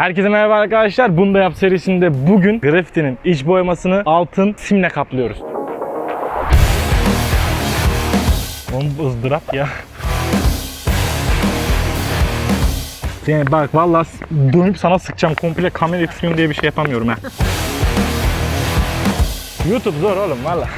Herkese merhaba arkadaşlar. Bunda Yap serisinde bugün grafitinin iç boyamasını altın simle kaplıyoruz. Oğlum bu ızdırap ya. Yani bak vallahi dönüp sana sıkacağım komple kamera tutuyorum diye bir şey yapamıyorum ha. YouTube zor oğlum valla.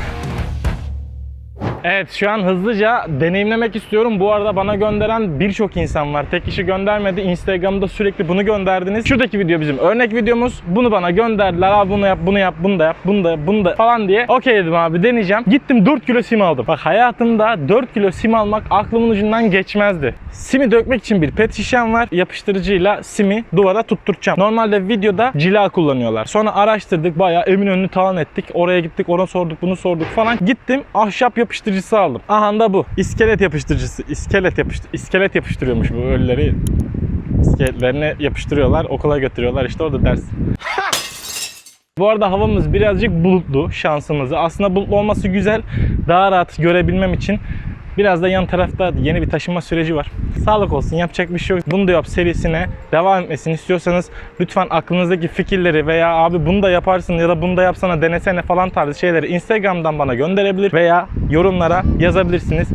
Evet şu an hızlıca deneyimlemek istiyorum. Bu arada bana gönderen birçok insan var. Tek kişi göndermedi. Instagram'da sürekli bunu gönderdiniz. Şuradaki video bizim örnek videomuz. Bunu bana gönderdiler. Abi bunu yap, bunu yap, bunu da yap, bunu da, bunu da falan diye. Okey dedim abi deneyeceğim. Gittim 4 kilo sim aldım. Bak hayatımda 4 kilo sim almak aklımın ucundan geçmezdi. Simi dökmek için bir pet şişem var. Yapıştırıcıyla simi duvara tutturacağım. Normalde videoda cila kullanıyorlar. Sonra araştırdık bayağı Eminönü'nü talan ettik. Oraya gittik, ona sorduk, bunu sorduk falan. Gittim ahşap yapıştırıcısı aldım. Aha da bu. İskelet yapıştırıcısı. İskelet yapıştı. İskelet yapıştırıyormuş bu ölüleri. İskeletlerini yapıştırıyorlar, okula götürüyorlar. İşte orada ders. Bu arada havamız birazcık bulutlu şansımızı. Aslında bulutlu olması güzel. Daha rahat görebilmem için Biraz da yan tarafta yeni bir taşınma süreci var. Sağlık olsun yapacak bir şey yok. Bunu da yap serisine devam etmesini istiyorsanız lütfen aklınızdaki fikirleri veya abi bunu da yaparsın ya da bunu da yapsana denesene falan tarzı şeyleri Instagram'dan bana gönderebilir veya yorumlara yazabilirsiniz.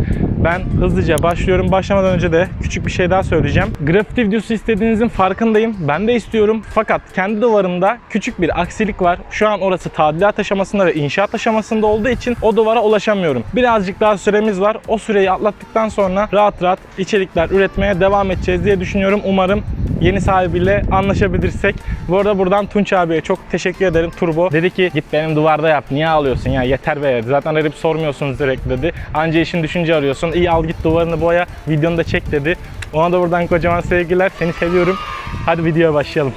Ben hızlıca başlıyorum. Başlamadan önce de küçük bir şey daha söyleyeceğim. Grafiti videosu istediğinizin farkındayım. Ben de istiyorum. Fakat kendi duvarımda küçük bir aksilik var. Şu an orası tadilat aşamasında ve inşaat aşamasında olduğu için o duvara ulaşamıyorum. Birazcık daha süremiz var. O süreyi atlattıktan sonra rahat rahat içerikler üretmeye devam edeceğiz diye düşünüyorum. Umarım yeni sahibiyle anlaşabilirsek. Bu arada buradan Tunç abiye çok teşekkür ederim. Turbo dedi ki git benim duvarda yap. Niye ağlıyorsun ya yeter be. Zaten arayıp sormuyorsunuz direkt dedi. Anca işin düşünce arıyorsun. İyi al git duvarını boya. Videonu da çek dedi. Ona da buradan kocaman sevgiler. Seni seviyorum. Hadi videoya başlayalım.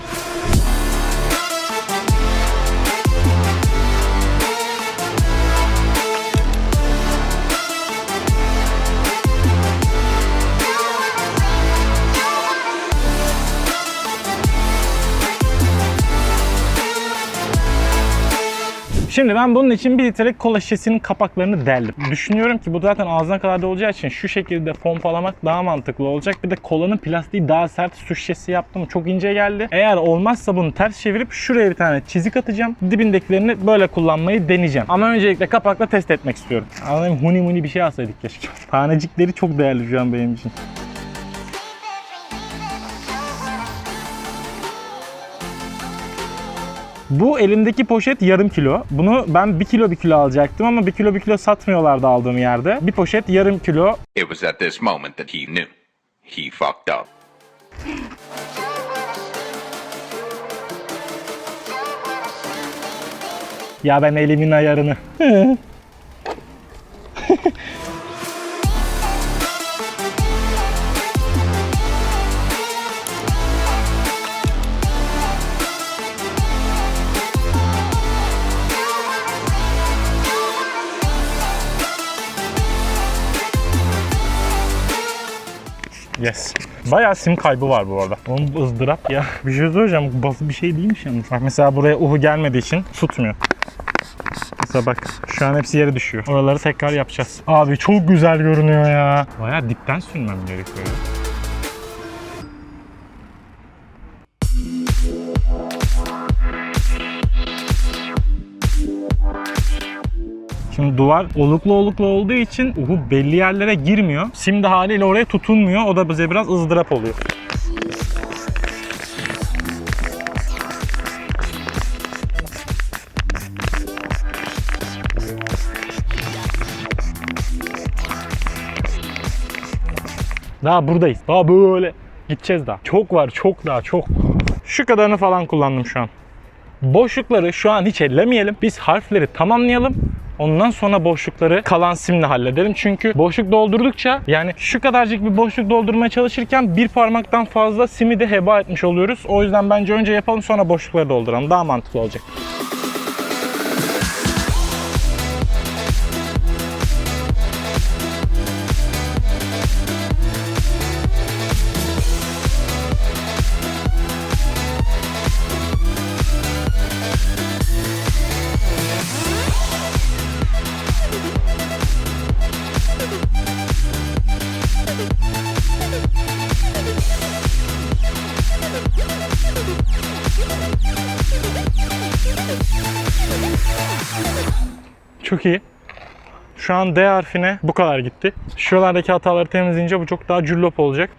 Şimdi ben bunun için bir litrelik kola şişesinin kapaklarını deldim. Düşünüyorum ki bu zaten ağzına kadar da olacağı için şu şekilde pompalamak daha mantıklı olacak. Bir de kolanın plastiği daha sert su şişesi yaptım. Çok ince geldi. Eğer olmazsa bunu ters çevirip şuraya bir tane çizik atacağım. Dibindekilerini böyle kullanmayı deneyeceğim. Ama öncelikle kapakla test etmek istiyorum. Anlayayım huni muni bir şey alsaydık keşke. Tanecikleri çok değerli şu an benim için. Bu elimdeki poşet yarım kilo. Bunu ben bir kilo bir kilo alacaktım ama bir kilo bir kilo satmıyorlardı aldığım yerde. Bir poşet yarım kilo. It was at this moment that he knew. He fucked up. Ya ben elimin ayarını. Yes. Bayağı sim kaybı var bu arada. Onun bu ızdırap ya. Bir şey söyleyeceğim. Basit bir şey değilmiş yalnız. Bak mesela buraya uhu gelmediği için tutmuyor. Mesela bak şu an hepsi yere düşüyor. Oraları tekrar yapacağız. Abi çok güzel görünüyor ya. Bayağı dipten sürmem gerekiyor. Şimdi duvar oluklu oluklu olduğu için uhu belli yerlere girmiyor. Sim de haliyle oraya tutunmuyor. O da bize biraz ızdırap oluyor. Daha buradayız. Daha böyle gideceğiz daha. Çok var, çok daha, çok. Şu kadarını falan kullandım şu an. Boşlukları şu an hiç ellemeyelim. Biz harfleri tamamlayalım. Ondan sonra boşlukları kalan simle halledelim. Çünkü boşluk doldurdukça yani şu kadarcık bir boşluk doldurmaya çalışırken bir parmaktan fazla simi de heba etmiş oluyoruz. O yüzden bence önce yapalım sonra boşlukları dolduralım. Daha mantıklı olacak. Çok iyi. Şu an D harfine bu kadar gitti. Şuralardaki hataları temizleyince bu çok daha cüllop olacak.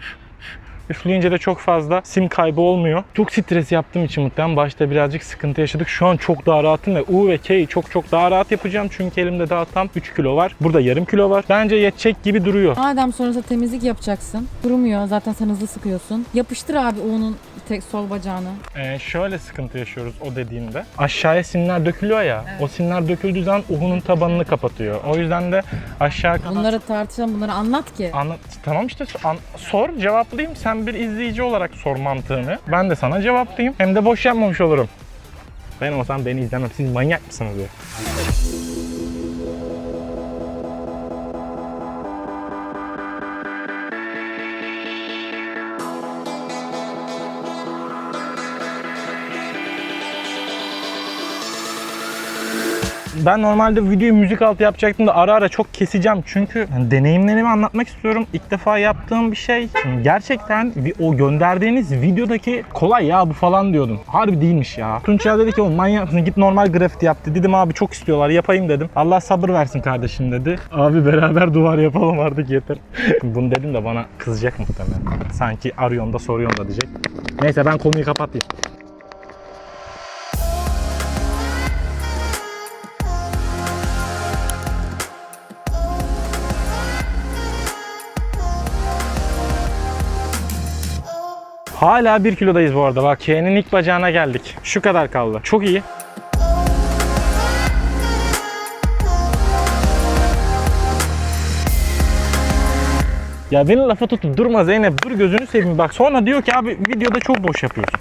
Üfleyince de çok fazla sim kaybı olmuyor. Çok stres yaptığım için muhtemelen başta birazcık sıkıntı yaşadık. Şu an çok daha rahatım ve U ve K'yi çok çok daha rahat yapacağım. Çünkü elimde daha tam 3 kilo var. Burada yarım kilo var. Bence yetecek gibi duruyor. Madem sonrasında temizlik yapacaksın. Durmuyor. Zaten sen hızlı sıkıyorsun. Yapıştır abi onun tek sol bacağını. Ee, şöyle sıkıntı yaşıyoruz o dediğinde. Aşağıya simler dökülüyor ya. O simler döküldüğü zaman U'nun tabanını kapatıyor. O yüzden de aşağı kadar... Bunları tartışalım, bunları anlat ki. Anlat. Tamam işte an- sor cevaplayayım. Sen bir izleyici olarak sor mantığını. Ben de sana cevaplayayım. Hem de boş yapmamış olurum. Ben olsam beni izlemem. Siz manyak mısınız ya? Ben normalde videoyu müzik altı yapacaktım da ara ara çok keseceğim. Çünkü yani deneyimlerimi anlatmak istiyorum. İlk defa yaptığım bir şey. Gerçekten bir- o gönderdiğiniz videodaki kolay ya bu falan diyordum. Harbi değilmiş ya. Tunç ya dedi ki oğlum manyak mısın git normal grafiti yaptı. Dedim abi çok istiyorlar yapayım dedim. Allah sabır versin kardeşim dedi. Abi beraber duvar yapalım artık yeter. Bunu dedim de bana kızacak muhtemelen. Sanki arıyorsun da soruyorsun da diyecek. Neyse ben konuyu kapatayım. Hala 1 kilodayız bu arada. Bak K'nin ilk bacağına geldik. Şu kadar kaldı. Çok iyi. Ya beni lafa tutup durma Zeynep. Dur gözünü seveyim bak. Sonra diyor ki abi videoda çok boş yapıyorsun.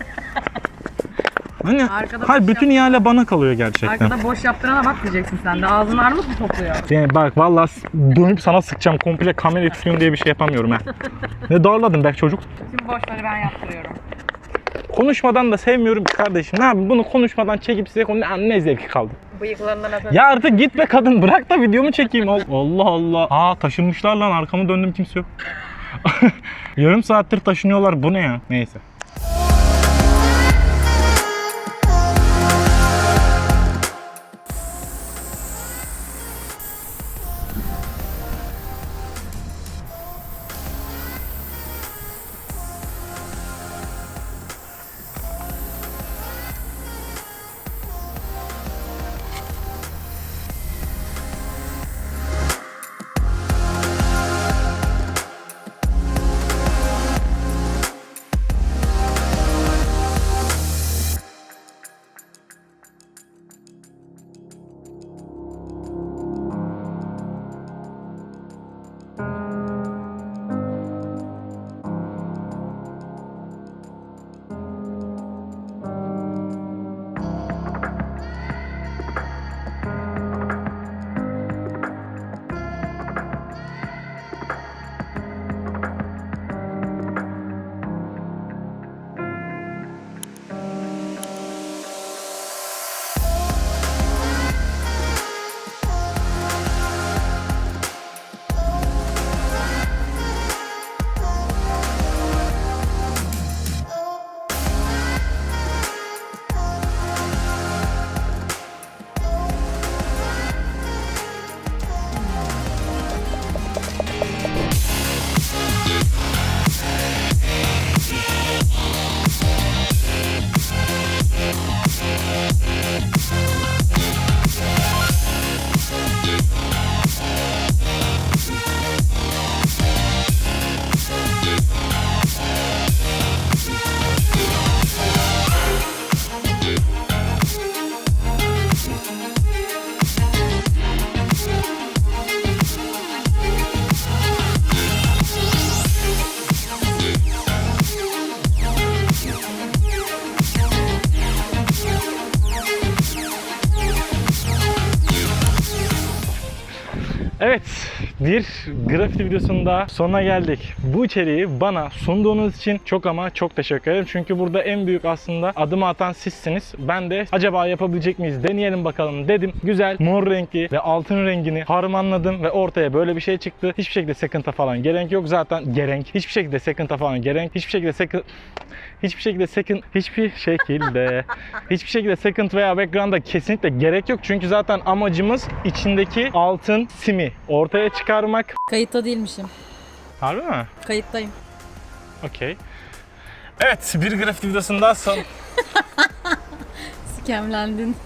Hani Arkada hayır boş bütün ihale bana kalıyor gerçekten. Arkada boş yaptırana bak diyeceksin sen de. Ağzın armut mu topluyor? Yani bak vallahi s- dönüp sana sıkacağım komple kamera tutuyorum diye bir şey yapamıyorum ha. ne darladın be çocuk. Şimdi boş ver ben yaptırıyorum. Konuşmadan da sevmiyorum ki kardeşim. Ne yapayım bunu konuşmadan çekip size konu ne, ne zevki kaldı. Bıyıklarından öperim. Ya artık git be kadın bırak da videomu çekeyim. Al- Allah Allah. Aa taşınmışlar lan arkamı döndüm kimse yok. Yarım saattir taşınıyorlar bu ne ya? Neyse. Bir grafiti videosunda sonuna geldik. Bu içeriği bana sunduğunuz için çok ama çok teşekkür ederim. Çünkü burada en büyük aslında adımı atan sizsiniz. Ben de acaba yapabilecek miyiz deneyelim bakalım dedim. Güzel mor renkli ve altın rengini harmanladım ve ortaya böyle bir şey çıktı. Hiçbir şekilde sekınta falan gerek yok zaten. Gerek. Hiçbir şekilde sekınta falan gerek. Hiçbir şekilde sekın... hiçbir şekilde second hiçbir şekilde hiçbir şekilde second veya background'a kesinlikle gerek yok. Çünkü zaten amacımız içindeki altın simi ortaya çıkarmak. Kayıtta değilmişim. Harbi mi? Kayıttayım. Okey. Evet bir grafiti videosundan son. Sikemlendin.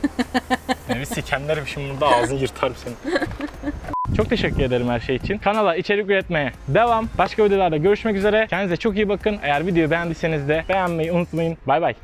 Yani sikemlerim şimdi burada ağzını yırtarım senin. Çok teşekkür ederim her şey için. Kanala içerik üretmeye devam. Başka videolarda görüşmek üzere. Kendinize çok iyi bakın. Eğer videoyu beğendiyseniz de beğenmeyi unutmayın. Bay bay.